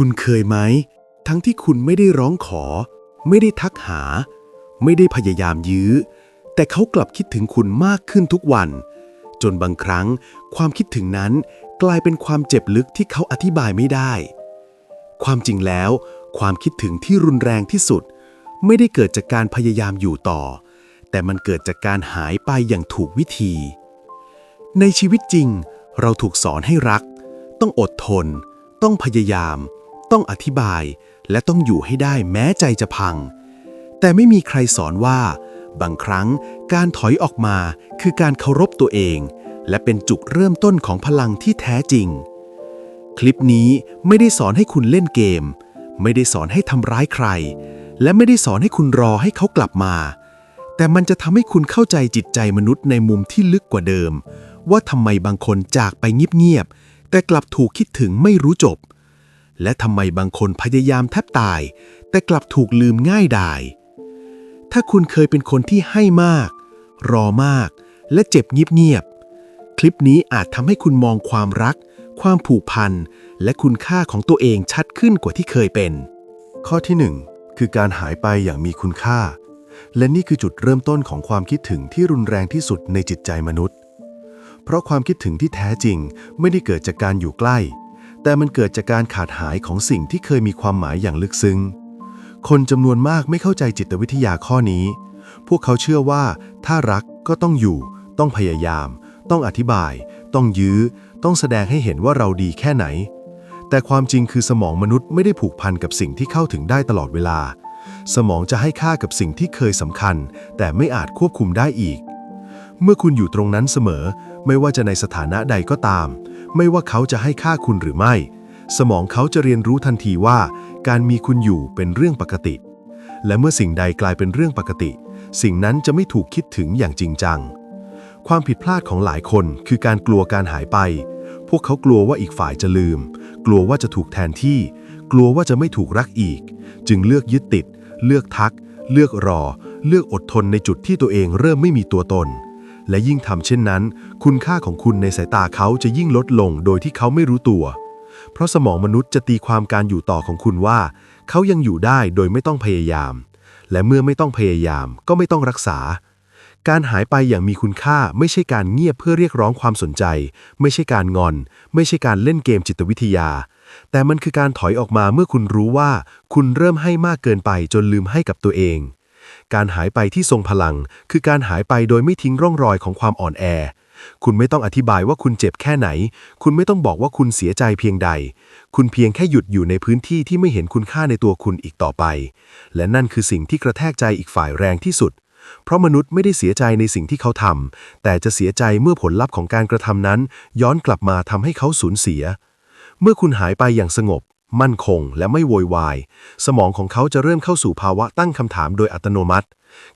คุณเคยไหม ทั้งที่คุณไม่ได้ร้องขอ ไม่ได้ทักหา ไม่ได้พยายามยื้อ แต่เขากลับคิดถึงคุณมากขึ้นทุกวัน จนบางครั้ง ความคิดถึงนั้นกลายเป็นความเจ็บลึกที่เขาอธิบายไม่ได้ ความจริงแล้ว ความคิดถึงที่รุนแรงที่สุด ไม่ได้เกิดจากการพยายามอยู่ต่อ แต่มันเกิดจากการหายไปอย่างถูกวิธี ในชีวิตจริง เราถูกสอนให้รัก ต้องอดทน ต้องพยายาม ต้องอธิบาย และต้องอยู่ให้ได้แม้ใจจะพัง แต่ไม่มีใครสอนว่า บางครั้งการถอยออกมาคือการเคารพตัวเอง และเป็นจุดเริ่มต้นของพลังที่แท้จริง คลิปนี้ไม่ได้สอนให้คุณเล่นเกม ไม่ได้สอนให้ทำร้ายใคร และไม่ได้สอนให้คุณรอให้เขากลับมา แต่มันจะทำให้คุณเข้าใจจิตใจมนุษย์ในมุมที่ลึกกว่าเดิม ว่าทำไมบางคนจากไปเงียบๆแต่กลับถูกคิดถึงไม่รู้จบ และทำไมบางคนพยายามแทบตาย แต่กลับถูกลืมง่ายดาย ถ้าคุณเคยเป็นคนที่ให้มาก รอมาก และเจ็บเงียบๆคลิปนี้อาจทำให้คุณมองความรัก ความผูกพัน และคุณค่าของตัวเองชัดขึ้นกว่าที่เคยเป็น ข้อที่ 1 คือการหายไปอย่างมีคุณค่า และนี่คือจุดเริ่มต้นของความคิดถึงที่รุนแรงที่สุดในจิตใจมนุษย์ เพราะความคิดถึงที่แท้จริงไม่ได้เกิดจากการอยู่ใกล้ แต่มันเกิดจากการขาดหายของสิ่งที่เคยมีความหมายอย่างลึกซึ้ง คนจำนวนมากไม่เข้าใจจิตวิทยาข้อนี้ พวกเขาเชื่อว่า ถ้ารักก็ต้องอยู่ ต้องพยายาม ต้องอธิบาย ต้องยื้อ ต้องแสดงให้เห็นว่าเราดีแค่ไหน แต่ความจริงคือสมองมนุษย์ไม่ได้ผูกพันกับสิ่งที่เข้าถึงได้ตลอดเวลา สมองจะให้ค่ากับสิ่งที่เคยสำคัญ แต่ไม่อาจควบคุมได้อีก เมื่อคุณอยู่ตรงนั้นเสมอ ไม่ว่าจะในสถานะใดก็ตาม ไม่ว่าเขาจะให้ค่าคุณหรือไม่ สมองเขาจะเรียนรู้ทันทีว่า การมีคุณอยู่เป็นเรื่องปกติ และเมื่อสิ่งใดกลายเป็นเรื่องปกติ สิ่งนั้นจะไม่ถูกคิดถึงอย่างจริงจัง ความผิดพลาดของหลายคนคือการกลัวการหายไป พวกเขากลัวว่าอีกฝ่ายจะลืม กลัวว่าจะถูกแทนที่ กลัวว่าจะไม่ถูกรักอีก จึงเลือกยึดติด เลือกทัก เลือกรอ เลือกอดทนในจุดที่ตัวเองเริ่มไม่มีตัวตน และยิ่งทำเช่นนั้น คุณค่าของคุณในสายตาเขาจะยิ่งลดลงโดยที่เขาไม่รู้ตัว เพราะสมองมนุษย์จะตีความการอยู่ต่อของคุณว่า เขายังอยู่ได้โดยไม่ต้องพยายาม และเมื่อไม่ต้องพยายาม ก็ไม่ต้องรักษา การหายไปอย่างมีคุณค่าไม่ใช่การเงียบเพื่อเรียกร้องความสนใจ ไม่ใช่การงอน ไม่ใช่การเล่นเกมจิตวิทยา แต่มันคือการถอยออกมาเมื่อคุณรู้ว่า คุณเริ่มให้มากเกินไปจนลืมให้กับตัวเอง การหายไปที่ทรงพลัง คือการหายไปโดยไม่ทิ้งร่องรอยของความอ่อนแอ คุณไม่ต้องอธิบายว่าคุณเจ็บแค่ไหน คุณไม่ต้องบอกว่าคุณเสียใจเพียงใด คุณเพียงแค่หยุดอยู่ในพื้นที่ที่ไม่เห็นคุณค่าในตัวคุณอีกต่อไป และนั่นคือสิ่งที่กระแทกใจอีกฝ่ายแรงที่สุด เพราะมนุษย์ไม่ได้เสียใจในสิ่งที่เขาทำแต่จะเสียใจเมื่อผลลัพธ์ของการกระทำนั้น ย้อนกลับมาทำให้เขาสูญเสีย เมื่อคุณหายไปอย่างสงบ มั่นคงและไม่โวยวาย สมองของเขาจะเริ่มเข้าสู่ภาวะตั้งคำถามโดยอัตโนมัติ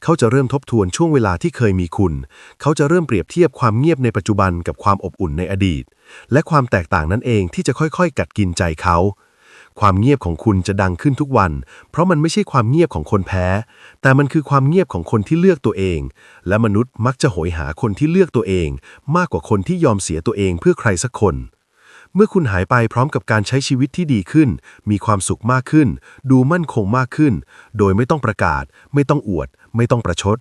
เขาจะเริ่มทบทวนช่วงเวลาที่เคยมีคุณ เขาจะเริ่มเปรียบเทียบความเงียบในปัจจุบันกับความอบอุ่นในอดีต และความแตกต่างนั้นเองที่จะค่อยๆ กัดกินใจเขา ความเงียบของคุณจะดังขึ้นทุกวัน เพราะมันไม่ใช่ความเงียบของคนแพ้ แต่มันคือความเงียบของคนที่เลือกตัวเอง และมนุษย์มักจะโหยหาคนที่เลือกตัวเอง มากกว่าคนที่ยอมเสียตัวเองเพื่อใครสักคน เมื่อคุณหายไปพร้อมกับการใช้ชีวิตที่ดีขึ้น มีความสุขมากขึ้น ดูมั่นคงมากขึ้น โดยไม่ต้องประกาศ ไม่ต้องอวด ไม่ต้องประชด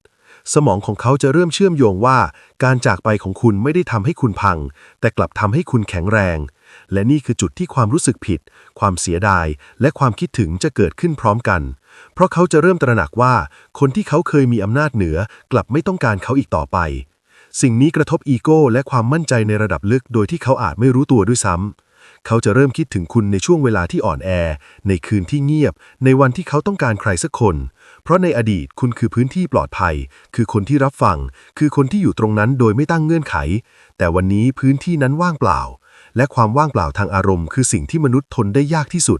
สมองของเขาจะเริ่มเชื่อมโยงว่า การจากไปของคุณไม่ได้ทำให้คุณพัง แต่กลับทำให้คุณแข็งแรง และนี่คือจุดที่ความรู้สึกผิด ความเสียดาย และความคิดถึงจะเกิดขึ้นพร้อมกัน เพราะเขาจะเริ่มตระหนักว่า คนที่เขาเคยมีอำนาจเหนือกลับไม่ต้องการเขาอีกต่อไป สิ่งนี้กระทบอีโก้และความมั่นใจในระดับลึกโดยที่เขาอาจไม่รู้ตัวด้วยซ้ำ เขาจะเริ่มคิดถึงคุณในช่วงเวลาที่อ่อนแอ ในคืนที่เงียบ ในวันที่เขาต้องการใครสักคน เพราะในอดีตคุณคือพื้นที่ปลอดภัย คือคนที่รับฟัง คือคนที่อยู่ตรงนั้นโดยไม่ตั้งเงื่อนไข แต่วันนี้พื้นที่นั้นว่างเปล่า และความว่างเปล่าทางอารมณ์ คือสิ่งที่มนุษย์ทนได้ยากที่สุด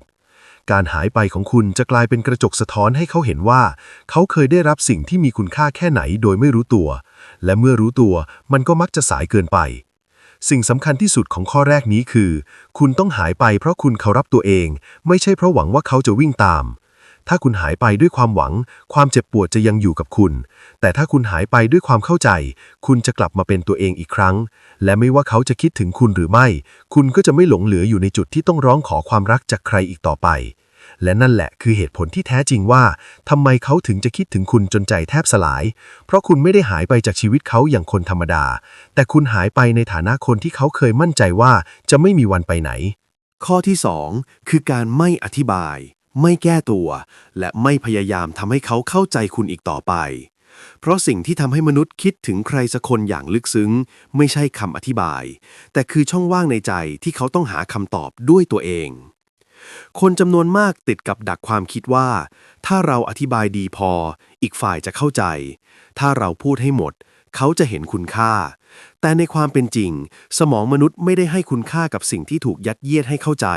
การหายไปของคุณจะกลายเป็นกระจกสะท้อนให้เขาเห็นว่า เขาเคยได้รับสิ่งที่มีคุณค่าแค่ไหนโดยไม่รู้ตัว และเมื่อรู้ตัวมันก็มักจะสายเกินไป สิ่งสำคัญที่สุดของข้อแรกนี้คือ คุณต้องหายไปเพราะคุณเคารพตัวเอง ไม่ใช่เพราะหวังว่าเขาจะวิ่งตาม ถ้าคุณหายไปด้วยความหวัง ความเจ็บปวดจะยังอยู่กับคุณ แต่ถ้าคุณหายไปด้วยความเข้าใจ คุณจะกลับมาเป็นตัวเองอีกครั้ง และไม่ว่าเขาจะคิดถึงคุณหรือไม่ คุณก็จะไม่หลงเหลืออยู่ในจุดที่ต้องร้องขอความรักจากใครอีกต่อไป และนั่นแหละคือเหตุผลที่แท้จริงว่าทำไมเขาถึงจะคิดถึงคุณจนใจแทบสลาย เพราะคุณไม่ได้หายไปจากชีวิตเขาอย่างคนธรรมดา แต่คุณหายไปในฐานะคนที่เขาเคยมั่นใจว่าจะไม่มีวันไปไหนข้อที่ 2 คือการไม่อธิบาย ไม่แก้ตัว และไม่พยายามทำให้เขาเข้าใจคุณอีกต่อไป เพราะสิ่งที่ทำให้มนุษย์คิดถึงใครสักคนอย่างลึกซึ้ง ไม่ใช่คำอธิบาย แต่คือช่องว่างในใจที่เขาต้องหาคำตอบด้วยตัวเอง คนจำนวนมากติดกับดักความคิดว่า ถ้าเราอธิบายดีพอ อีกฝ่ายจะเข้าใจ ถ้าเราพูดให้หมด เขาจะเห็นคุณค่า แต่ในความเป็นจริง สมองมนุษย์ไม่ได้ให้คุณค่ากับสิ่งที่ถูกยัดเยียดให้เข้าใจ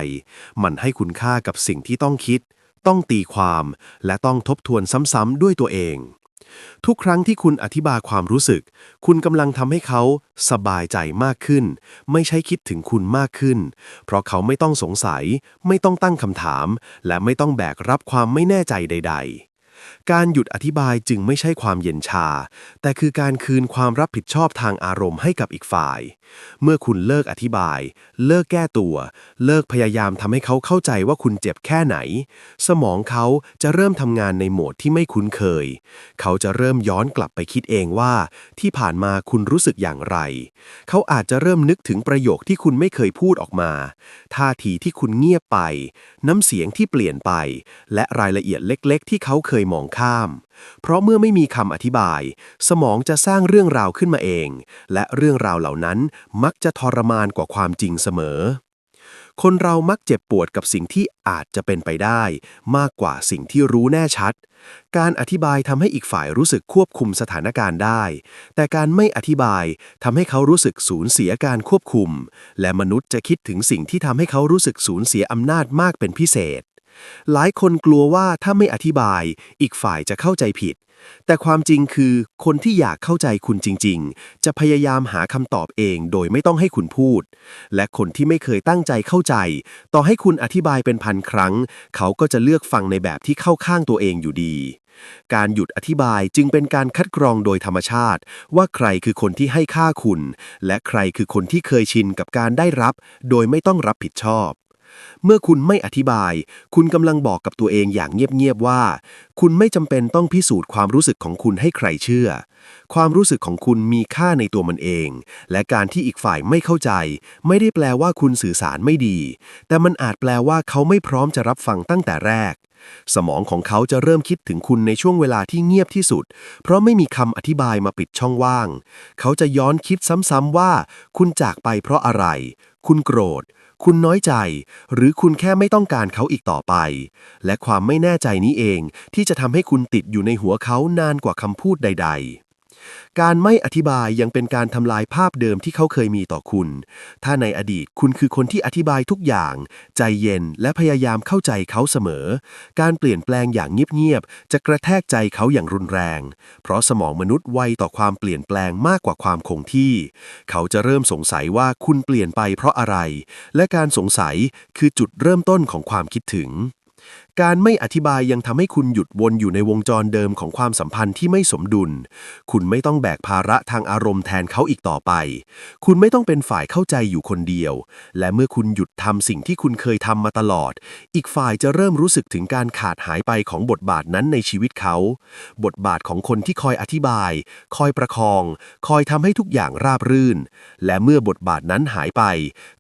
มันให้คุณค่ากับสิ่งที่ต้องคิด ต้องตีความ และต้องทบทวนซ้ำๆด้วยตัวเอง ทุกครั้งที่คุณอธิบายความรู้สึก คุณกำลังทำให้เขาสบายใจมากขึ้น ไม่ใช่คิดถึงคุณมากขึ้น เพราะเขาไม่ต้องสงสัย ไม่ต้องตั้งคำถาม และไม่ต้องแบกรับความไม่แน่ใจใด ๆการหยุดอธิบายจึงไม่ใช่ความเย็นชา แต่คือการคืนความรับผิดชอบทางอารมณ์ให้กับอีกฝ่าย เมื่อคุณเลิกอธิบาย เลิกแก้ตัว เลิกพยายามทำให้เขาเข้าใจว่าคุณเจ็บแค่ไหน สมองเขาจะเริ่มทำงานในโหมดที่ไม่คุ้นเคย เขาจะเริ่มย้อนกลับไปคิดเองว่า ที่ผ่านมาคุณรู้สึกอย่างไร เขาอาจจะเริ่มนึกถึงประโยคที่คุณไม่เคยพูดออกมา ท่าทีที่คุณเงียบไป น้ำเสียงที่เปลี่ยนไป และรายละเอียดเล็ก ๆ ที่เขาเคยมองข้าม เพราะเมื่อไม่มีคำอธิบาย สมองจะสร้างเรื่องราวขึ้นมาเอง และเรื่องราวเหล่านั้นมักจะทรมานกว่าความจริงเสมอ คนเรามักเจ็บปวดกับสิ่งที่อาจจะเป็นไปได้ มากกว่าสิ่งที่รู้แน่ชัด การอธิบายทำให้อีกฝ่ายรู้สึกควบคุมสถานการณ์ได้ แต่การไม่อธิบายทำให้เขารู้สึกสูญเสียการควบคุม และมนุษย์จะคิดถึงสิ่งที่ทำให้เขารู้สึกสูญเสียอำนาจมากเป็นพิเศษ หลายคนกลัวว่าถ้าไม่อธิบาย อีกฝ่ายจะเข้าใจผิด แต่ความจริงคือคนที่อยากเข้าใจคุณจริง ๆ จะพยายามหาคำตอบเองโดยไม่ต้องให้คุณพูด และคนที่ไม่เคยตั้งใจเข้าใจ ต่อให้คุณอธิบายเป็นพันครั้ง เขาก็จะเลือกฟังในแบบที่เข้าข้างตัวเองอยู่ดี การหยุดอธิบายจึงเป็นการคัดกรองโดยธรรมชาติ ว่าใครคือคนที่ให้ค่าคุณ และใครคือคนที่เคยชินกับการได้รับ โดยไม่ต้องรับผิดชอบ เมื่อคุณไม่อธิบาย คุณกำลังบอกกับตัวเองอย่างเงียบๆว่า คุณไม่จำเป็นต้องพิสูจน์ความรู้สึกของคุณให้ใครเชื่อ ความรู้สึกของคุณมีค่าในตัวมันเอง และการที่อีกฝ่ายไม่เข้าใจ ไม่ได้แปลว่าคุณสื่อสารไม่ดี แต่มันอาจแปลว่าเขาไม่พร้อมจะรับฟังตั้งแต่แรก สมองของเขาจะเริ่มคิดถึงคุณในช่วงเวลาที่เงียบที่สุด เพราะไม่มีคำอธิบายมาปิดช่องว่าง เขาจะย้อนคิดซ้ำๆว่า คุณจากไปเพราะอะไร คุณโกรธ คุณน้อยใจ หรือคุณแค่ไม่ต้องการเขาอีกต่อไป และความไม่แน่ใจนี้เองที่จะทำให้คุณติดอยู่ในหัวเขานานกว่าคำพูดใด ๆ การไม่อธิบายยังเป็นการทำลายภาพเดิมที่เขาเคยมีต่อคุณ ถ้าในอดีตคุณคือคนที่อธิบายทุกอย่าง ใจเย็นและพยายามเข้าใจเขาเสมอ การเปลี่ยนแปลงอย่างเงียบๆจะกระแทกใจเขาอย่างรุนแรง เพราะสมองมนุษย์ไวต่อความเปลี่ยนแปลงมากกว่าความคงที่ เขาจะเริ่มสงสัยว่าคุณเปลี่ยนไปเพราะอะไร และการสงสัยคือจุดเริ่มต้นของความคิดถึงการไม่อธิบายยังทำให้คุณหยุดวนอยู่ในวงจรเดิมของความสัมพันธ์ที่ไม่สมดุล คุณไม่ต้องแบกภาระทางอารมณ์แทนเขาอีกต่อไป คุณไม่ต้องเป็นฝ่ายเข้าใจอยู่คนเดียว และเมื่อคุณหยุดทำสิ่งที่คุณเคยทำมาตลอด อีกฝ่ายจะเริ่มรู้สึกถึงการขาดหายไปของบทบาทนั้นในชีวิตเขา บทบาทของคนที่คอยอธิบาย คอยประคอง คอยทำให้ทุกอย่างราบรื่น และเมื่อบทบาทนั้นหายไป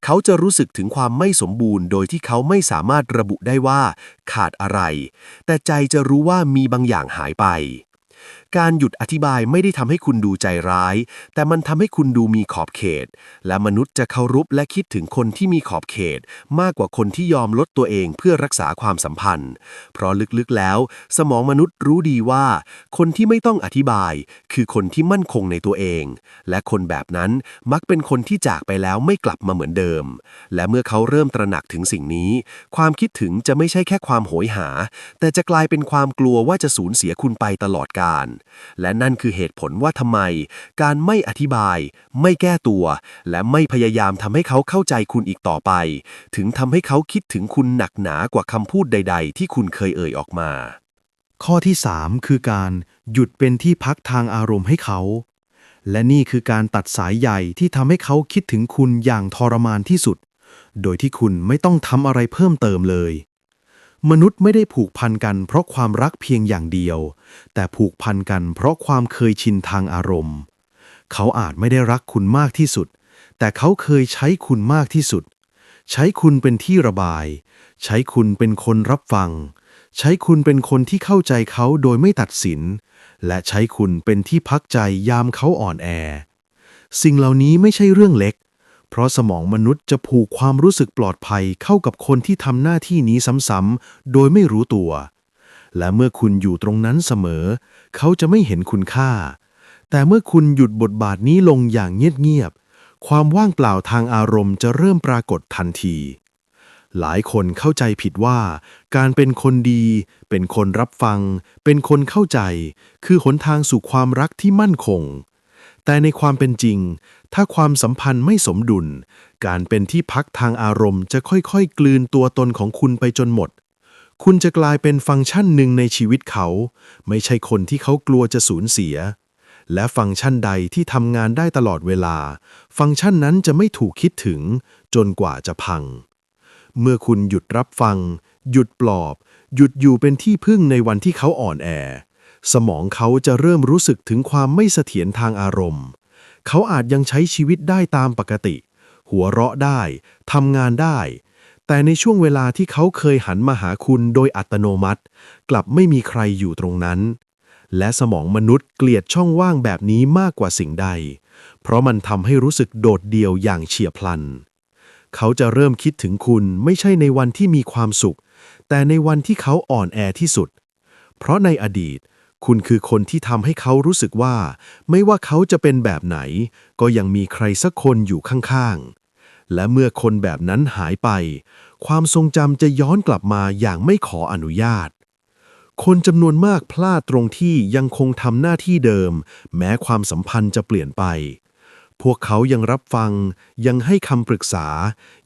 เขาจะรู้สึกถึงความไม่สมบูรณ์ โดยที่เขาไม่สามารถระบุได้ว่าขาดอะไร แต่ใจจะรู้ว่ามีบางอย่างหายไป การหยุดอธิบายไม่ได้ทำให้คุณดูใจร้าย แต่มันทำให้คุณดูมีขอบเขต และมนุษย์จะเคารพและคิดถึงคนที่มีขอบเขต มากกว่าคนที่ยอมลดตัวเองเพื่อรักษาความสัมพันธ์ เพราะลึกๆแล้ว สมองมนุษย์รู้ดีว่า คนที่ไม่ต้องอธิบาย คือคนที่มั่นคงในตัวเอง และคนแบบนั้นมักเป็นคนที่จากไปแล้วไม่กลับมาเหมือนเดิม และเมื่อเขาเริ่มตระหนักถึงสิ่งนี้ ความคิดถึงจะไม่ใช่แค่ความโหยหา แต่จะกลายเป็นความกลัวว่าจะสูญเสียคุณไปตลอดกาลและนั่นคือเหตุผลว่าทำไม การไม่อธิบาย ไม่แก้ตัว และไม่พยายามทำให้เขาเข้าใจคุณอีกต่อไป ถึงทำให้เขาคิดถึงคุณหนักหนากว่าคำพูดใด ๆ ที่คุณเคยเอ่ยออกมา ข้อที่ 3 คือการหยุดเป็นที่พักทางอารมณ์ให้เขา และนี่คือการตัดสายใหญ่ที่ทำให้เขาคิดถึงคุณอย่างทรมานที่สุด โดยที่คุณไม่ต้องทำอะไรเพิ่มเติมเลย มนุษย์ไม่ได้ผูกพันกันเพราะความรักเพียงอย่างเดียว แต่ผูกพันกันเพราะความเคยชินทางอารมณ์ เขาอาจไม่ได้รักคุณมากที่สุด แต่เขาเคยใช้คุณมากที่สุด ใช้คุณเป็นที่ระบาย ใช้คุณเป็นคนรับฟัง ใช้คุณเป็นคนที่เข้าใจเขาโดยไม่ตัดสิน และใช้คุณเป็นที่พักใจยามเขาอ่อนแอ สิ่งเหล่านี้ไม่ใช่เรื่องเล็ก เพราะสมองมนุษย์จะผูกความรู้สึกปลอดภัยเข้ากับคนที่ทำหน้าที่นี้ซ้ำๆ โดยไม่รู้ตัว และเมื่อคุณอยู่ตรงนั้นเสมอ เขาจะไม่เห็นคุณค่า แต่เมื่อคุณหยุดบทบาทนี้ลงอย่างเงียบๆ ความว่างเปล่าทางอารมณ์จะเริ่มปรากฏทันที หลายคนเข้าใจผิดว่า การเป็นคนดี เป็นคนรับฟัง เป็นคนเข้าใจ คือหนทางสู่ความรักที่มั่นคง แต่ในความเป็นจริง ถ้าความสัมพันธ์ไม่สมดุล การเป็นที่พักทางอารมณ์จะค่อยๆ กลืนตัวตนของคุณไปจนหมด คุณจะกลายเป็นฟังก์ชันหนึ่งในชีวิตเขา ไม่ใช่คนที่เขากลัวจะสูญเสีย และฟังก์ชันใดที่ทำงานได้ตลอดเวลา ฟังก์ชันนั้นจะไม่ถูกคิดถึง จนกว่าจะพัง เมื่อคุณหยุดรับฟัง หยุดปลอบ หยุดอยู่เป็นที่พึ่งในวันที่เขาอ่อนแอ สมองเขาจะเริ่มรู้สึกถึงความไม่เสถียรทางอารมณ์ เขาอาจยังใช้ชีวิตได้ตามปกติ หัวเราะได้ทำงานได้ แต่ในช่วงเวลาที่เขาเคยหันมาหาคุณโดยอัตโนมัติ กลับไม่มีใครอยู่ตรงนั้น และสมองมนุษย์เกลียดช่องว่างแบบนี้มากกว่าสิ่งใด เพราะมันทำให้รู้สึกโดดเดี่ยวอย่างเฉียบพลัน เขาจะเริ่มคิดถึงคุณไม่ใช่ในวันที่มีความสุข แต่ในวันที่เขาอ่อนแอที่สุด เพราะในอดีต คุณคือคนที่ทำให้เขารู้สึกว่า ไม่ว่าเขาจะเป็นแบบไหน ก็ยังมีใครสักคนอยู่ข้างๆ และเมื่อคนแบบนั้นหายไป ความทรงจำจะย้อนกลับมาอย่างไม่ขออนุญาต คนจำนวนมากพลาดตรงที่ยังคงทำหน้าที่เดิม แม้ความสัมพันธ์จะเปลี่ยนไป พวกเขายังรับฟัง ยังให้คำปรึกษา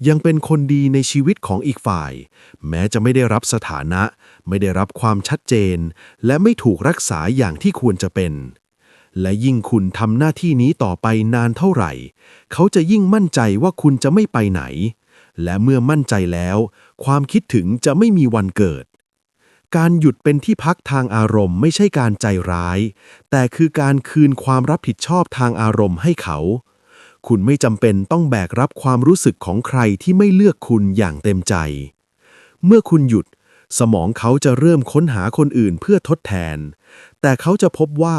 ยังเป็นคนดีในชีวิตของอีกฝ่าย แม้จะไม่ได้รับสถานะ ไม่ได้รับความชัดเจน และไม่ถูกรักษาอย่างที่ควรจะเป็น และยิ่งคุณทำหน้าที่นี้ต่อไปนานเท่าไหร่ เขาจะยิ่งมั่นใจว่าคุณจะไม่ไปไหน และเมื่อมั่นใจแล้ว ความคิดถึงจะไม่มีวันเกิด การหยุดเป็นที่พักทางอารมณ์ไม่ใช่การใจร้าย แต่คือการคืนความรับผิดชอบทางอารมณ์ให้เขา คุณไม่จำเป็นต้องแบกรับความรู้สึกของใครที่ไม่เลือกคุณอย่างเต็มใจ เมื่อคุณหยุด สมองเขาจะเริ่มค้นหาคนอื่นเพื่อทดแทน แต่เขาจะพบว่า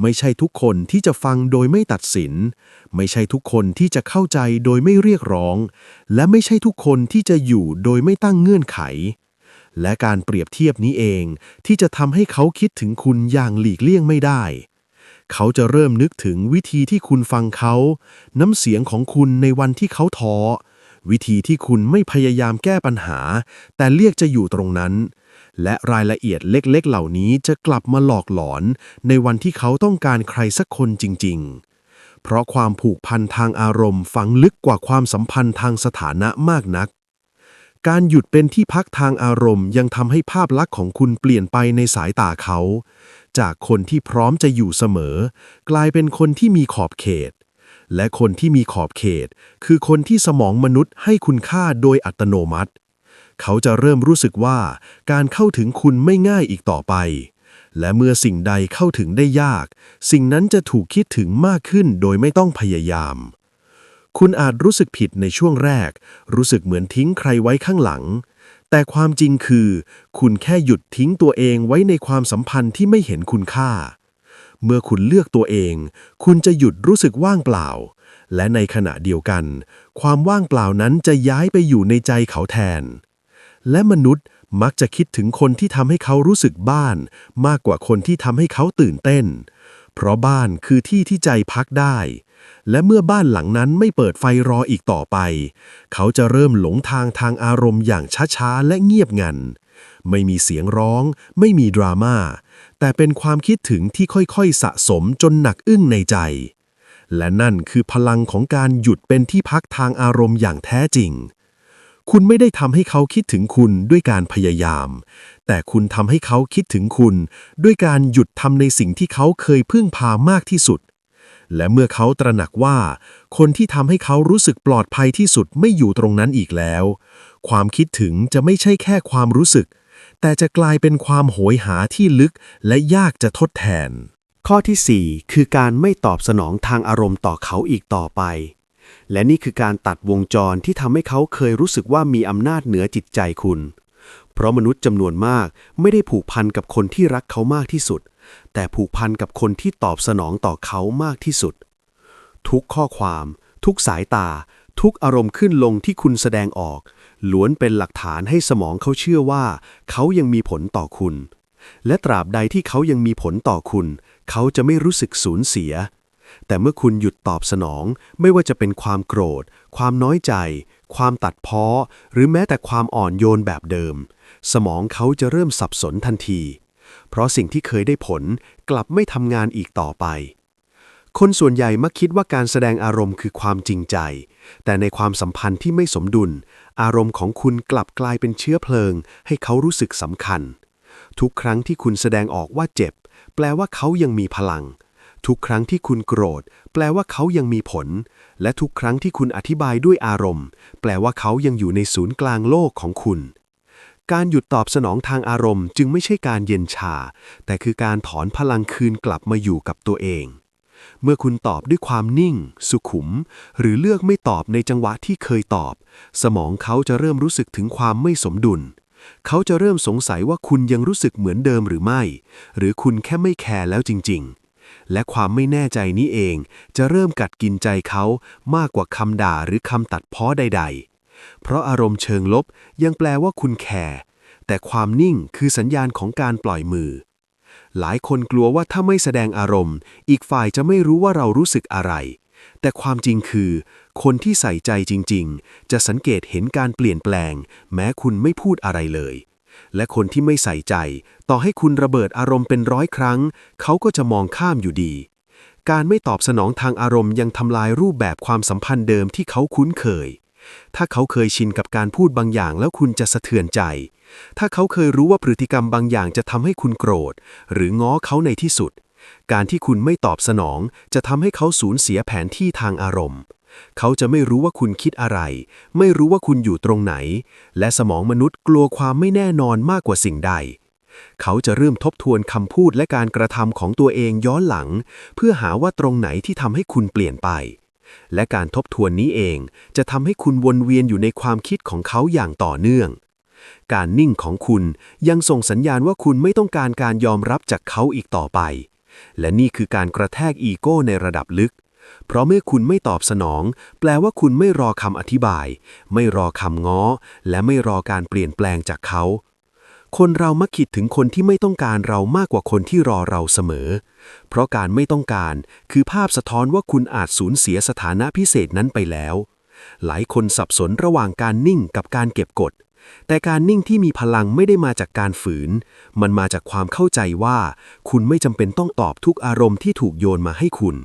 ไม่ใช่ทุกคนที่จะฟังโดยไม่ตัดสิน ไม่ใช่ทุกคนที่จะเข้าใจโดยไม่เรียกร้อง และไม่ใช่ทุกคนที่จะอยู่โดยไม่ตั้งเงื่อนไข และการเปรียบเทียบนี้เอง ที่จะทำให้เขาคิดถึงคุณอย่างหลีกเลี่ยงไม่ได้ เขาจะเริ่มนึกถึงวิธีที่คุณฟังเขา น้ำเสียงของคุณในวันที่เขาท้อ วิธีที่คุณไม่พยายามแก้ปัญหา แต่เรียกจะอยู่ตรงนั้น และรายละเอียดเล็กๆ เหล่านี้จะกลับมาหลอกหลอน ในวันที่เขาต้องการใครสักคนจริง ๆเพราะความผูกพันทางอารมณ์ฝังลึกกว่าความสัมพันธ์ทางสถานะมากนัก การหยุดเป็นที่พักทางอารมณ์ยังทำให้ภาพลักษณ์ของคุณเปลี่ยนไปในสายตาเขา จากคนที่พร้อมจะอยู่เสมอ กลายเป็นคนที่มีขอบเขต และคนที่มีขอบเขต คือคนที่สมองมนุษย์ให้คุณค่าโดยอัตโนมัติ เขาจะเริ่มรู้สึกว่าการเข้าถึงคุณไม่ง่ายอีกต่อไป และเมื่อสิ่งใดเข้าถึงได้ยาก สิ่งนั้นจะถูกคิดถึงมากขึ้นโดยไม่ต้องพยายาม คุณอาจรู้สึกผิดในช่วงแรก รู้สึกเหมือนทิ้งใครไว้ข้างหลัง แต่ความจริงคือ คุณแค่หยุดทิ้งตัวเองไว้ในความสัมพันธ์ที่ไม่เห็นคุณค่า เมื่อคุณเลือกตัวเอง คุณจะหยุดรู้สึกว่างเปล่า และในขณะเดียวกัน ความว่างเปล่านั้นจะย้ายไปอยู่ในใจเขาแทน และมนุษย์มักจะคิดถึงคนที่ทำให้เขารู้สึกบ้าน มากกว่าคนที่ทำให้เขาตื่นเต้น เพราะบ้านคือที่ที่ใจพักได้ และเมื่อบ้านหลังนั้นไม่เปิดไฟรออีกต่อไป เขาจะเริ่มหลงทางทางอารมณ์อย่างช้าๆและเงียบงัน ไม่มีเสียงร้อง ไม่มีดราม่า แต่เป็นความคิดถึงที่ค่อยๆสะสมจนหนักอึ้งในใจ และนั่นคือพลังของการหยุดเป็นที่พักทางอารมณ์อย่างแท้จริง คุณไม่ได้ทำให้เขาคิดถึงคุณด้วยการพยายาม แต่คุณทำให้เขาคิดถึงคุณ ด้วยการหยุดทำในสิ่งที่เขาเคยพึ่งพามากที่สุด และเมื่อเขาตระหนักว่า คนที่ทำให้เขารู้สึกปลอดภัยที่สุดไม่อยู่ตรงนั้นอีกแล้ว ความคิดถึงจะไม่ใช่แค่ความรู้สึก แต่จะกลายเป็นความโหยหาที่ลึกและยากจะทดแทน ข้อทีสี่ 4 คือการไม่ตอบสนองทางอารมณ์ต่อเขาอีกต่อไป และนี่คือการตัดวงจรที่ทำให้เขาเคยรู้สึกว่ามีอำนาจเหนือจิตใจคุณ เพราะมนุษย์จำนวนมากไม่ได้ผูกพันกับคนที่รักเขามากที่สุด แต่ผูกพันกับคนที่ตอบสนองต่อเขามากที่สุด ทุกข้อความ ทุกสายตา ทุกอารมณ์ขึ้นลงที่คุณแสดงออก ล้วนเป็นหลักฐานให้สมองเขาเชื่อว่า เขายังมีผลต่อคุณ และตราบใดที่เขายังมีผลต่อคุณ เขาจะไม่รู้สึกสูญเสีย แต่เมื่อคุณหยุดตอบสนอง ไม่ว่าจะเป็นความโกรธ ความน้อยใจ ความตัดพ้อ หรือแม้แต่ความอ่อนโยนแบบเดิม สมองเขาจะเริ่มสับสนทันที เพราะสิ่งที่เคยได้ผลกลับไม่ทำงานอีกต่อไป คนส่วนใหญ่มักคิดว่าการแสดงอารมณ์คือความจริงใจ แต่ในความสัมพันธ์ที่ไม่สมดุล อารมณ์ของคุณกลับกลายเป็นเชื้อเพลิง ให้เขารู้สึกสำคัญ ทุกครั้งที่คุณแสดงออกว่าเจ็บ แปลว่าเขายังมีพลัง ทุกครั้งที่คุณโกรธ แปลว่าเขายังมีผล และทุกครั้งที่คุณอธิบายด้วยอารมณ์ แปลว่าเขายังอยู่ในศูนย์กลางโลกของคุณ การหยุดตอบสนองทางอารมณ์จึงไม่ใช่การเย็นชา แต่คือการถอนพลังคืนกลับมาอยู่กับตัวเอง เมื่อคุณตอบด้วยความนิ่ง สุขุม หรือเลือกไม่ตอบในจังหวะที่เคยตอบ สมองเขาจะเริ่มรู้สึกถึงความไม่สมดุล เขาจะเริ่มสงสัยว่าคุณยังรู้สึกเหมือนเดิมหรือไม่ หรือคุณแค่ไม่แคร์แล้วจริง ๆ และความไม่แน่ใจนี้เอง จะเริ่มกัดกินใจเขามากกว่าคำด่าหรือคำตัดพ้อใด ๆ เพราะอารมณ์เชิงลบยังแปลว่าคุณแคร์แต่ความนิ่งคือสัญญาณของการปล่อยมือ หลายคนกลัวว่าถ้าไม่แสดงอารมณ์ อีกฝ่ายจะไม่รู้ว่าเรารู้สึกอะไร แต่ความจริงคือ คนที่ใส่ใจจริง ๆ จะสังเกตเห็นการเปลี่ยนแปลง แม้คุณไม่พูดอะไรเลย และคนที่ไม่ใส่ใจ ต่อให้คุณระเบิดอารมณ์เป็นร้อยครั้ง เขาก็จะมองข้ามอยู่ดี การไม่ตอบสนองทางอารมณ์ยังทำลายรูปแบบความสัมพันธ์เดิมที่เขาคุ้นเคย ถ้าเขาเคยชินกับการพูดบางอย่างแล้วคุณจะสะเทือนใจ ถ้าเขาเคยรู้ว่าพฤติกรรมบางอย่างจะทำให้คุณโกรธ หรือง้อเขาในที่สุด การที่คุณไม่ตอบสนอง จะทำให้เขาสูญเสียแผนที่ทางอารมณ์ เขาจะไม่รู้ว่าคุณคิดอะไร ไม่รู้ว่าคุณอยู่ตรงไหน และสมองมนุษย์กลัวความไม่แน่นอนมากกว่าสิ่งใดเขาจะเริ่มทบทวนคำพูดและการกระทำของตัวเองย้อนหลัง เพื่อหาว่าตรงไหนที่ทำให้คุณเปลี่ยนไป และการทบทวนนี้เองจะทำให้คุณวนเวียนอยู่ในความคิดของเขาอย่างต่อเนื่อง การนิ่งของคุณยังส่งสัญญาณว่าคุณไม่ต้องการการยอมรับจากเขาอีกต่อไป และนี่คือการกระแทกอีโก้ในระดับลึก เพราะเมื่อคุณไม่ตอบสนอง แปลว่าคุณไม่รอคำอธิบาย ไม่รอคำง้อ และไม่รอการเปลี่ยนแปลงจากเขา คนเรามักคิดถึงคนที่ไม่ต้องการเรามากกว่าคนที่รอเราเสมอ เพราะการไม่ต้องการคือภาพสะท้อนว่าคุณอาจสูญเสียสถานะพิเศษนั้นไปแล้ว หลายคนสับสนระหว่างการนิ่งกับการเก็บกด แต่การนิ่งที่มีพลังไม่ได้มาจากการฝืน มันมาจากความเข้าใจว่า คุณไม่จำเป็นต้องตอบทุกอารมณ์ที่ถูกโยนมาให้คุณ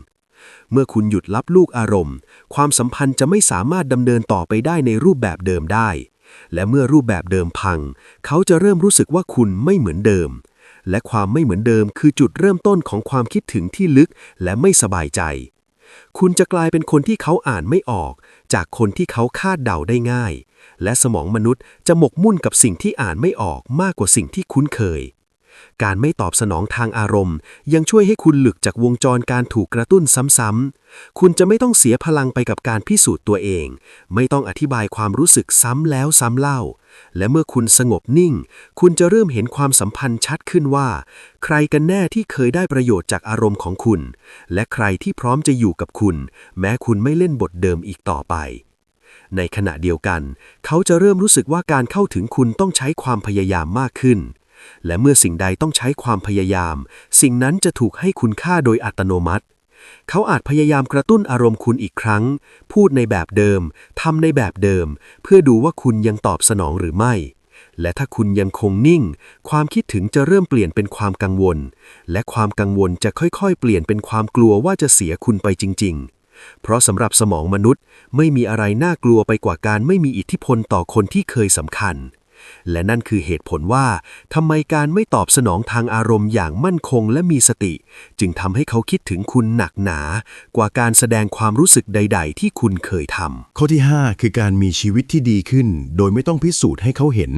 เมื่อคุณหยุดรับลูกอารมณ์ ความสัมพันธ์จะไม่สามารถดำเนินต่อไปได้ในรูปแบบเดิมได้ และเมื่อรูปแบบเดิมพัง เขาจะเริ่มรู้สึกว่าคุณไม่เหมือนเดิม และความไม่เหมือนเดิมคือจุดเริ่มต้นของความคิดถึงที่ลึกและไม่สบายใจ คุณจะกลายเป็นคนที่เขาอ่านไม่ออก จากคนที่เขาคาดเดาได้ง่าย และสมองมนุษย์จะหมกมุ่นกับสิ่งที่อ่านไม่ออกมากกว่าสิ่งที่คุ้นเคย การไม่ตอบสนองทางอารมณ์ ยังช่วยให้คุณหลุดจากวงจรการถูกกระตุ้นซ้ำๆ คุณจะไม่ต้องเสียพลังไปกับการพิสูจน์ตัวเอง ไม่ต้องอธิบายความรู้สึกซ้ำแล้วซ้ำเล่า และเมื่อคุณสงบนิ่ง คุณจะเริ่มเห็นความสัมพันธ์ชัดขึ้นว่า ใครกันแน่ที่เคยได้ประโยชน์จากอารมณ์ของคุณ และใครที่พร้อมจะอยู่กับคุณ แม้คุณไม่เล่นบทเดิมอีกต่อไปในขณะเดียวกัน เขาจะเริ่มรู้สึกว่าการเข้าถึงคุณต้องใช้ความพยายามมากขึ้น และเมื่อสิ่งใดต้องใช้ความพยายาม สิ่งนั้นจะถูกให้คุณค่าโดยอัตโนมัติ เขาอาจพยายามกระตุ้นอารมณ์คุณอีกครั้ง พูดในแบบเดิมทำในแบบเดิม เพื่อดูว่าคุณยังตอบสนองหรือไม่ และถ้าคุณยังคงนิ่ง ความคิดถึงจะเริ่มเปลี่ยนเป็นความกังวล และความกังวลจะค่อยๆ เปลี่ยนเป็นความกลัวว่าจะเสียคุณไปจริง ๆเพราะสำหรับสมองมนุษย์ไม่มีอะไรน่ากลัวไปกว่าการไม่มีอิทธิพลต่อคนที่เคยสำคัญ และนั่นคือเหตุผลว่าทำไมการไม่ตอบสนองทางอารมณ์อย่างมั่นคงและมีสติ จึงทำให้เขาคิดถึงคุณหนักหนา กว่าการแสดงความรู้สึกใด ๆ ที่คุณเคยทำข้อที่ 5 คือการมีชีวิตที่ดีขึ้น โดยไม่ต้องพิสูจน์ให้เขาเห็น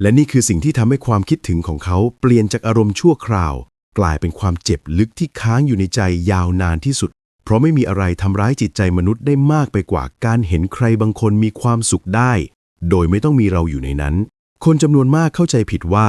และนี่คือสิ่งที่ทำให้ความคิดถึงของเขาเปลี่ยนจากอารมณ์ชั่วคราว กลายเป็นความเจ็บลึกที่ค้างอยู่ในใจยาวนานที่สุดเพราะไม่มีอะไรทำร้ายจิตใจมนุษย์ได้มากไปกว่าการเห็นใครบางคนมีความสุขได้ โดยไม่ต้องมีเราอยู่ในนั้น คนจำนวนมากเข้าใจผิดว่า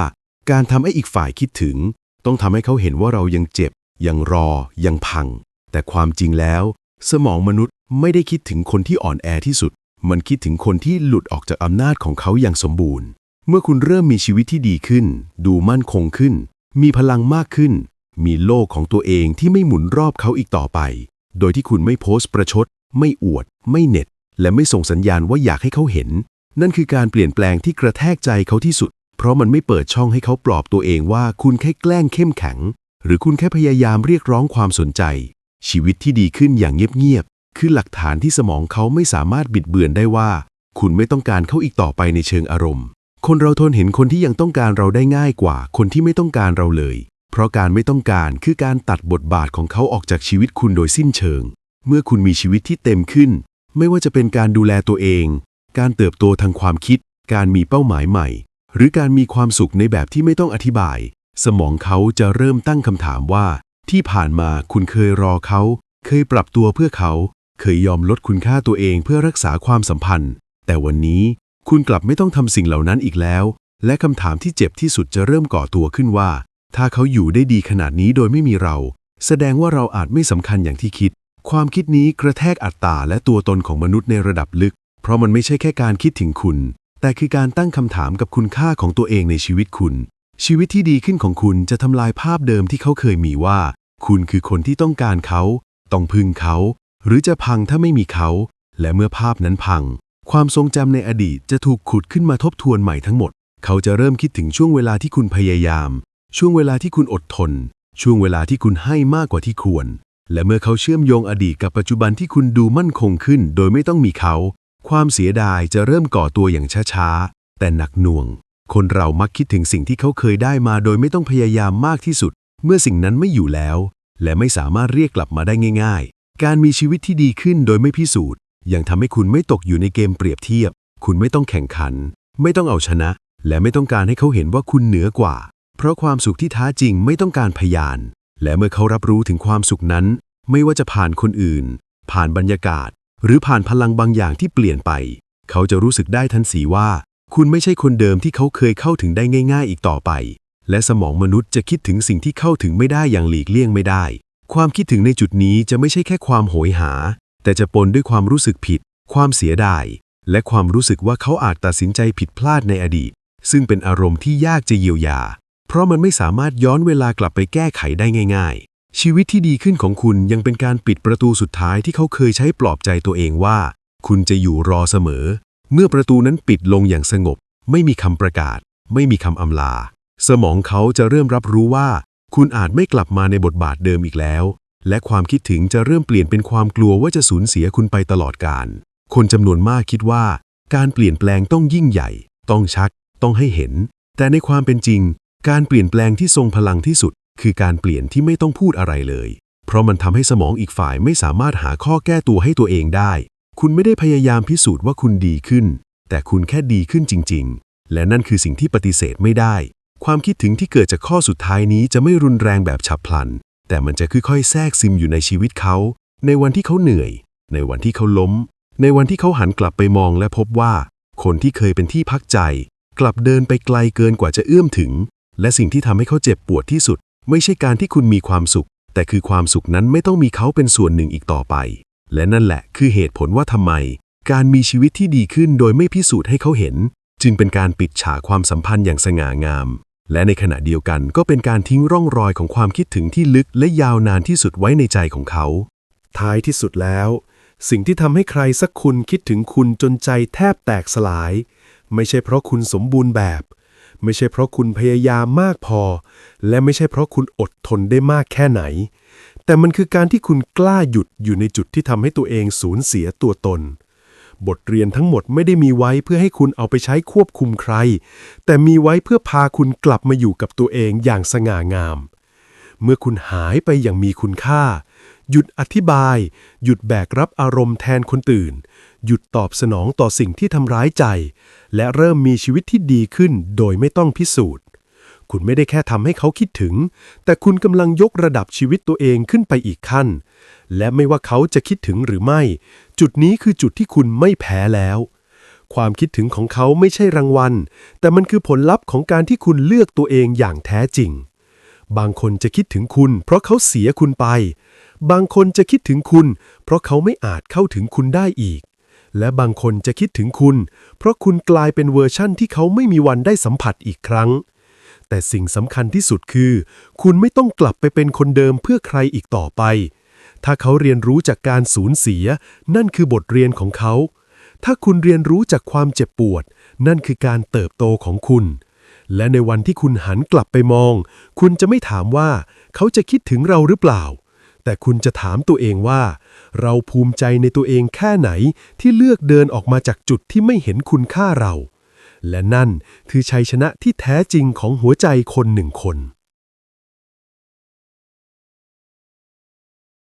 การทำให้อีกฝ่ายคิดถึง ต้องทำให้เขาเห็นว่าเรายังเจ็บ ยังรอ ยังพัง แต่ความจริงแล้ว สมองมนุษย์ไม่ได้คิดถึงคนที่อ่อนแอที่สุด มันคิดถึงคนที่หลุดออกจากอำนาจของเขาอย่างสมบูรณ์ เมื่อคุณเริ่มมีชีวิตที่ดีขึ้น ดูมั่นคงขึ้น มีพลังมากขึ้น มีโลกของตัวเองที่ไม่หมุนรอบเขาอีกต่อไป โดยที่คุณไม่โพสต์ประชด ไม่อวด ไม่เน็ดและไม่ส่งสัญญาณว่าอยากให้เขาเห็น นั่นคือการเปลี่ยนแปลงที่กระแทกใจเขาที่สุด เพราะมันไม่เปิดช่องให้เขาปลอบตัวเองว่าคุณแค่แกล้งเข้มแข็ง หรือคุณแค่พยายามเรียกร้องความสนใจ ชีวิตที่ดีขึ้นอย่างเงียบๆคือหลักฐานที่สมองเขาไม่สามารถบิดเบือนได้ว่า คุณไม่ต้องการเขาอีกต่อไปในเชิงอารมณ์ คนเราทนเห็นคนที่ยังต้องการเราได้ง่ายกว่า คนที่ไม่ต้องการเราเลย เพราะการไม่ต้องการคือการตัดบทบาทของเขาออกจากชีวิตคุณโดยสิ้นเชิง เมื่อคุณมีชีวิตที่เต็มขึ้น ไม่ว่าจะเป็นการดูแลตัวเอง การเติบโตทางความคิด การมีเป้าหมายใหม่ หรือการมีความสุขในแบบที่ไม่ต้องอธิบาย สมองเขาจะเริ่มตั้งคำถามว่า ที่ผ่านมาคุณเคยรอเขา เคยปรับตัวเพื่อเขา เคยยอมลดคุณค่าตัวเองเพื่อรักษาความสัมพันธ์ แต่วันนี้คุณกลับไม่ต้องทำสิ่งเหล่านั้นอีกแล้ว และคำถามที่เจ็บที่สุดจะเริ่มก่อตัวขึ้นว่า ถ้าเขาอยู่ได้ดีขนาดนี้โดยไม่มีเรา แสดงว่าเราอาจไม่สำคัญอย่างที่คิด ความคิดนี้กระแทกอัตตาและตัวตนของมนุษย์ในระดับลึก เพราะมันไม่ใช่แค่การคิดถึงคุณ แต่คือการตั้งคำถามกับคุณค่าของตัวเองในชีวิตคุณ ชีวิตที่ดีขึ้นของคุณจะทำลายภาพเดิมที่เขาเคยมีว่า คุณคือคนที่ต้องการเขา ต้องพึ่งเขา หรือจะพังถ้าไม่มีเขา และเมื่อภาพนั้นพัง ความทรงจำในอดีตจะถูกขุดขึ้นมาทบทวนใหม่ทั้งหมด เขาจะเริ่มคิดถึงช่วงเวลาที่คุณพยายาม ช่วงเวลาที่คุณอดทน ช่วงเวลาที่คุณให้มากกว่าที่ควร และเมื่อเขาเชื่อมโยงอดีตกับปัจจุบันที่คุณดูมั่นคงขึ้น โดยไม่ต้องมีเขา ความเสียดายจะเริ่มก่อตัวอย่างช้าๆ แต่หนักหน่วง คนเรามักคิดถึงสิ่งที่เขาเคยได้มาโดยไม่ต้องพยายามมากที่สุด เมื่อสิ่งนั้นไม่อยู่แล้ว และไม่สามารถเรียกกลับมาได้ง่าย ๆ การมีชีวิตที่ดีขึ้นโดยไม่พิสูจน์ยังทำให้คุณไม่ตกอยู่ในเกมเปรียบเทียบ คุณไม่ต้องแข่งขัน ไม่ต้องเอาชนะ และไม่ต้องการให้เขาเห็นว่าคุณเหนือกว่า เพราะความสุขที่แท้จริงไม่ต้องการพยาน และเมื่อเขารับรู้ถึงความสุขนั้น ไม่ว่าจะผ่านคนอื่น ผ่านบรรยากาศ หรือผ่านพลังบางอย่างที่เปลี่ยนไป เขาจะรู้สึกได้ทันสีว่า คุณไม่ใช่คนเดิมที่เขาเคยเข้าถึงได้ง่าย ๆ อีกต่อไป และสมองมนุษย์จะคิดถึงสิ่งที่เข้าถึงไม่ได้อย่างหลีกเลี่ยงไม่ได้ ความคิดถึงในจุดนี้จะไม่ใช่แค่ความโหยหา แต่จะปนด้วยความรู้สึกผิด ความเสียดาย และความรู้สึกว่าเขาอาจตัดสินใจผิดพลาดในอดีต ซึ่งเป็นอารมณ์ที่ยากจะเยียวยา เพราะมันไม่สามารถย้อนเวลากลับไปแก้ไขได้ง่ายๆ ชีวิตที่ดีขึ้นของคุณยังเป็นการปิดประตูสุดท้ายที่เขาเคยใช้ปลอบใจตัวเองว่า คุณจะอยู่รอเสมอ เมื่อประตูนั้นปิดลงอย่างสงบ ไม่มีคำประกาศ ไม่มีคำอำลา สมองเขาจะเริ่มรับรู้ว่า คุณอาจไม่กลับมาในบทบาทเดิมอีกแล้ว และความคิดถึงจะเริ่มเปลี่ยนเป็นความกลัวว่าจะสูญเสียคุณไปตลอดกาลคนจำนวนมากคิดว่า การเปลี่ยนแปลงต้องยิ่งใหญ่ ต้องชัด ต้องให้เห็น แต่ในความเป็นจริง การเปลี่ยนแปลงที่ทรงพลังที่สุด คือการเปลี่ยนที่ไม่ต้องพูดอะไรเลย เพราะมันทำให้สมองอีกฝ่ายไม่สามารถหาข้อแก้ตัวให้ตัวเองได้ คุณไม่ได้พยายามพิสูจน์ว่าคุณดีขึ้น แต่คุณแค่ดีขึ้นจริง ๆ และนั่นคือสิ่งที่ปฏิเสธไม่ได้ ความคิดถึงที่เกิดจากข้อสุดท้ายนี้จะไม่รุนแรงแบบฉับพลัน แต่มันจะค่อยๆแทรกซึมอยู่ในชีวิตเขา ในวันที่เขาเหนื่อย ในวันที่เขาล้ม ในวันที่เขาหันกลับไปมองและพบว่า คนที่เคยเป็นที่พักใจ กลับเดินไปไกลเกินกว่าจะเอื้อมถึง และสิ่งที่ทำให้เขาเจ็บปวดที่สุด ไม่ใช่การที่คุณมีความสุข แต่คือความสุขนั้นไม่ต้องมีเขาเป็นส่วนหนึ่งอีกต่อไป และนั่นแหละคือเหตุผลว่าทำไม การมีชีวิตที่ดีขึ้นโดยไม่พิสูจน์ให้เขาเห็น จึงเป็นการปิดฉากความสัมพันธ์อย่างสง่างาม และในขณะเดียวกันก็เป็นการทิ้งร่องรอยของความคิดถึงที่ลึกและยาวนานที่สุดไว้ในใจของเขา ท้ายที่สุดแล้ว สิ่งที่ทำให้ใครสักคนคิดถึงคุณจนใจแทบแตกสลาย ไม่ใช่เพราะคุณสมบูรณ์แบบ ไม่ใช่เพราะคุณพยายามมากพอ และไม่ใช่เพราะคุณอดทนได้มากแค่ไหน แต่มันคือการที่คุณกล้าหยุดอยู่ในจุดที่ทำให้ตัวเองสูญเสียตัวตน บทเรียนทั้งหมดไม่ได้มีไว้เพื่อให้คุณเอาไปใช้ควบคุมใคร แต่มีไว้เพื่อพาคุณกลับมาอยู่กับตัวเองอย่างสง่างาม เมื่อคุณหายไปอย่างมีคุณค่า หยุดอธิบาย หยุดแบกรับอารมณ์แทนคนอื่น หยุดตอบสนองต่อสิ่งที่ทำร้ายใจ และเริ่มมีชีวิตที่ดีขึ้นโดยไม่ต้องพิสูจน์ คุณไม่ได้แค่ทำให้เขาคิดถึง แต่คุณกำลังยกระดับชีวิตตัวเองขึ้นไปอีกขั้น และไม่ว่าเขาจะคิดถึงหรือไม่ จุดนี้คือจุดที่คุณไม่แพ้แล้วความคิดถึงของเขาไม่ใช่รางวัล แต่มันคือผลลัพธ์ของการที่คุณเลือกตัวเองอย่างแท้จริง บางคนจะคิดถึงคุณ เพราะเขาเสียคุณไป บางคนจะคิดถึงคุณ เพราะเขาไม่อาจเข้าถึงคุณได้อีก และบางคนจะคิดถึงคุณ เพราะคุณกลายเป็นเวอร์ชั่นที่เขาไม่มีวันได้สัมผัสอีกครั้ง แต่สิ่งสำคัญที่สุดคือ คุณไม่ต้องกลับไปเป็นคนเดิมเพื่อใครอีกต่อไป ถ้าเขาเรียนรู้จากการสูญเสีย นั่นคือบทเรียนของเขา ถ้าคุณเรียนรู้จากความเจ็บปวด นั่นคือการเติบโตของคุณและในวันที่คุณหันกลับไปมอง คุณจะไม่ถามว่า เขาจะคิดถึงเราหรือเปล่า แต่คุณจะถามตัวเองว่า เราภูมิใจในตัวเองแค่ไหนที่เลือกเดินออกมาจากจุดที่ไม่เห็นคุณค่าเรา และนั่นคือชัยชนะที่แท้จริงของหัวใจคนหนึ่งคน